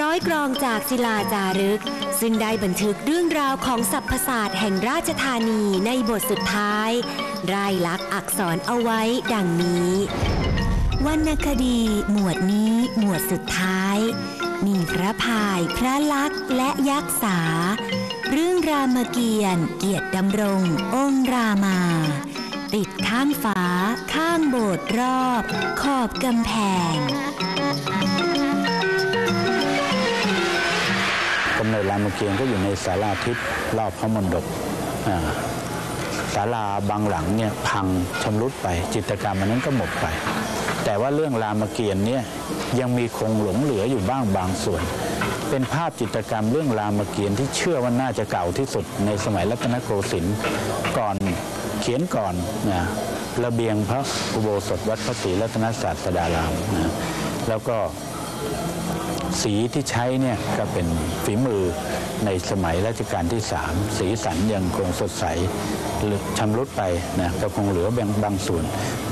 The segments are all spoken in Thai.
ร้อยกรองจากศิลาจารึก ซึ่งได้บันทึกเรื่องราวของสรรพศาสตร์แห่งราชธานีในบทสุดท้ายรายลักษณ์อักษรเอาไว้ดังนี้วรรณคดีหมวดนี้หมวดสุดท้าย มีพระพาย พระลักษณ์และยักษ์สา เรื่องรามเกียรติ์เกียรติดำรง องค์รามา ติดข้างฝา ข้างโบสถ์รอบ ขอบกำแพง เกียร์ก็อยู่ในศาลาทิศรอบพระมณฑปอ่าศาลาบางหลังเนี่ยพังชำรุดไป จิตกรรมอันนั้นก็หมดไป แต่ว่าเรื่องรามเกียรติ์เนี่ยยังมีคงหลงเหลืออยู่บ้างบางส่วน เป็นภาพจิตรกรรมเรื่องรามเกียรติ์ที่เชื่อว่าน่าจะเก่าที่สุดในสมัยรัตนโกสินทร์ก่อนเขียนก่อนนะระเบียงพระอุโบสถวัดพระศรีรัตนศาสดารามนะแล้วก็ สีที่ใช้เนี่ยก็เป็นฝีมือในสมัยรัชกาลที่ 3 สีสันยังคงสดใสหรือชำรุดไปนะก็คงเหลือบางบางส่วน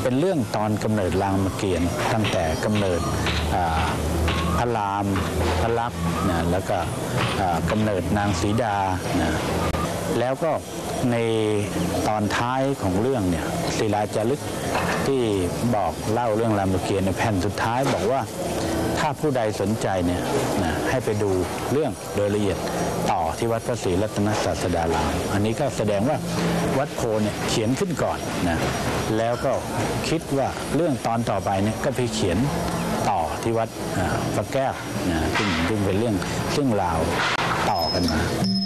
เป็นเรื่องตอนกำเนิดรามเกียรติ์ตั้งแต่กำเนิดพระรามพระลักษณ์นะแล้วก็อ่ากำเนิดนางสีดานะแล้วก็ ในตอนท้ายของเรื่องเนี่ยศิลาจารึกที่บอกเล่าเรื่องรามเกียรติ์ในแผ่นสุดท้ายบอกว่าถ้าผู้ใดสนใจเนี่ยนะให้ไปดูเรื่องโดยละเอียดต่อที่วัดพระศรีรัตนศาสดาราม อันนี้ก็แสดงว่าวัดโพเนี่ยเขียนขึ้นก่อนนะแล้วก็คิดว่าเรื่องตอนต่อไปเนี่ยก็ไปเขียนต่อที่วัดพระแก้วนะซึ่งซึ่งเป็นเรื่องซึ่งราวต่อกันมา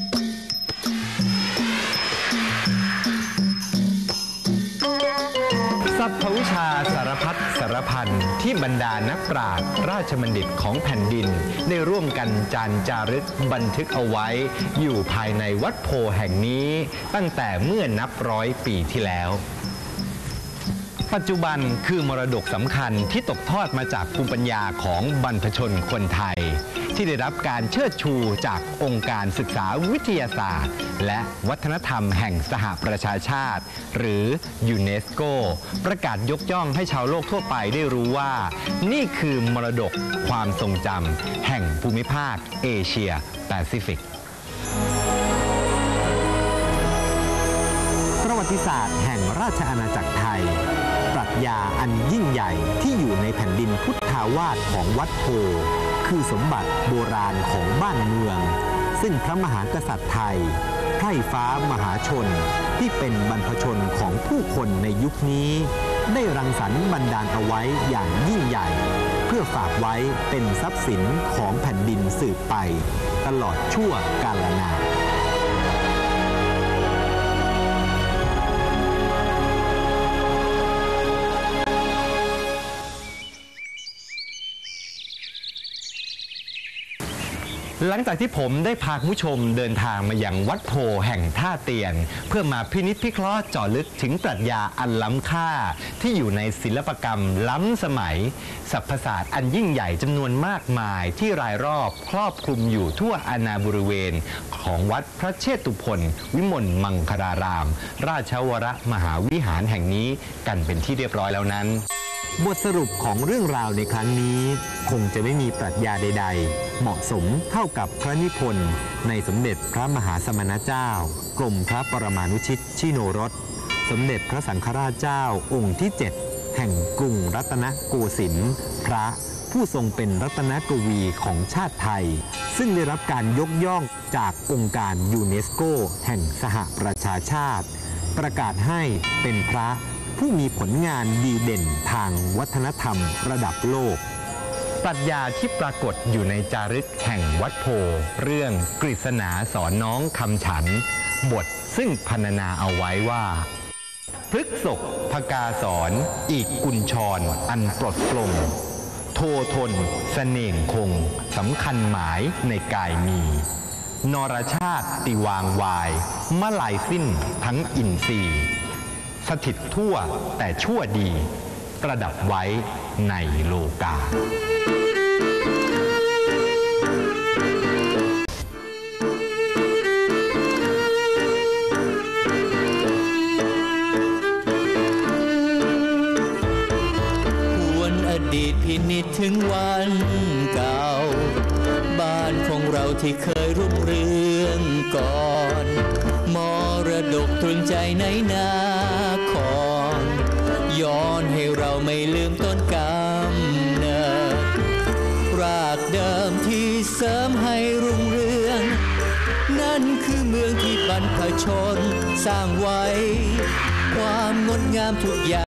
สัพพวิชาสารพัดสารพันที่บรรดานักปราชญ์ราชบัณฑิตของแผ่นดิน ได้ร่วมกันจานจารึกบันทึกเอาไว้ อยู่ภายในวัดโพแห่งนี้ ตั้งแต่เมื่อนับร้อยปีที่แล้ว ปัจจุบันคือมรดกสำคัญที่ตกทอดมาจากภูมิปัญญาของบรรพชนคนไทย ที่ได้รับการเชิดชูจากองค์การศึกษาวิทยาศาสตร์ และวัฒนธรรมแห่งสหประชาชาติ หรือยูเนสโก ประกาศยกย่องให้ชาวโลกทั่วไปได้รู้ว่า นี่คือมรดกความทรงจำแห่งภูมิภาค เอเชียแปซิฟิกประวัติศาสตร์แห่งราชอาณาจักรไทย ปรัชญาอันยิ่งใหญ่ที่อยู่ในแผ่นดินพุทธาวาสของวัดโพ คือสมบัติโบราณของบ้านเมือง ซึ่งพระมหากษัตริย์ไทยไพร่ฟ้ามหาชนที่เป็นบรรพชนของผู้คนในยุคนี้ ได้รังสรรค์บันดาลเอาไว้อย่างยิ่งใหญ่ เพื่อฝากไว้เป็นทรัพย์สินของแผ่นดินสืบไป ตลอดชั่วกาลนาน หลังจากที่ผมได้พาคุณผู้ชมเดินทางมาอย่างวัดโพแห่งท่าเตียน เพื่อมาพินิจพิเคราะห์เจาะลึกถึงปรัชญาอันล้ำค่า ที่อยู่ในศิลปกรรมล้ำสมัยสรรพศาสตร์อันยิ่งใหญ่จำนวนมากมายที่รายรอบครอบคลุมอยู่ทั่วอาณาบริเวณ ของวัดพระเชตุพนวิมลมังคลาราม ราชวรมหาวิหารแห่งนี้กันเป็นที่เรียบร้อยแล้วนั้น บทสรุปของเรื่องราวในครั้งนี้ คงจะไม่มีปรัชญาใด ๆ เหมาะสมเท่ากับพระนิพนธ์ในสมเด็จพระมหาสมณเจ้า กรมพระปรมานุชิตชิโนรส สมเด็จพระสังฆราชเจ้าองค์ที่ 7 แห่งกรุงรัตนโกสินทร์พระผู้ทรงเป็นรัตนกวีของชาติไทย ซึ่งได้รับการยกย่องจากองค์การยูเนสโก แห่งสหประชาชาติ ประกาศให้เป็นพระผู้มีผลงานดีเด่นทางวัฒนธรรมระดับโลก ปรัชญาที่ปรากฏอยู่ในจารึกแห่งวัดโพ เรื่องกฤษณาสอนน้องคำฉัน บทซึ่งพรรณนาเอาไว้ว่าพฤกษกพกาสอนอีกกุญชรอันปลดปลงโททนสเสน่งคงสำคัญหมายในกายมี นรชาติติวางวายมะลายสิ้นทั้งอินทรีย์สถิตทั่วแต่ชั่วดี ประดับไว้ในโลกา ที่เคยรุ่งเรืองก่อน มรดกตรึงใจในนาคอนย้อนให้เราไม่ลืมต้นกำเนิด รากเดิมที่เสริมให้รุ่งเรือง นั่นคือเมืองที่บรรพชนสร้างไว้ ความงดงามทุกอย่าง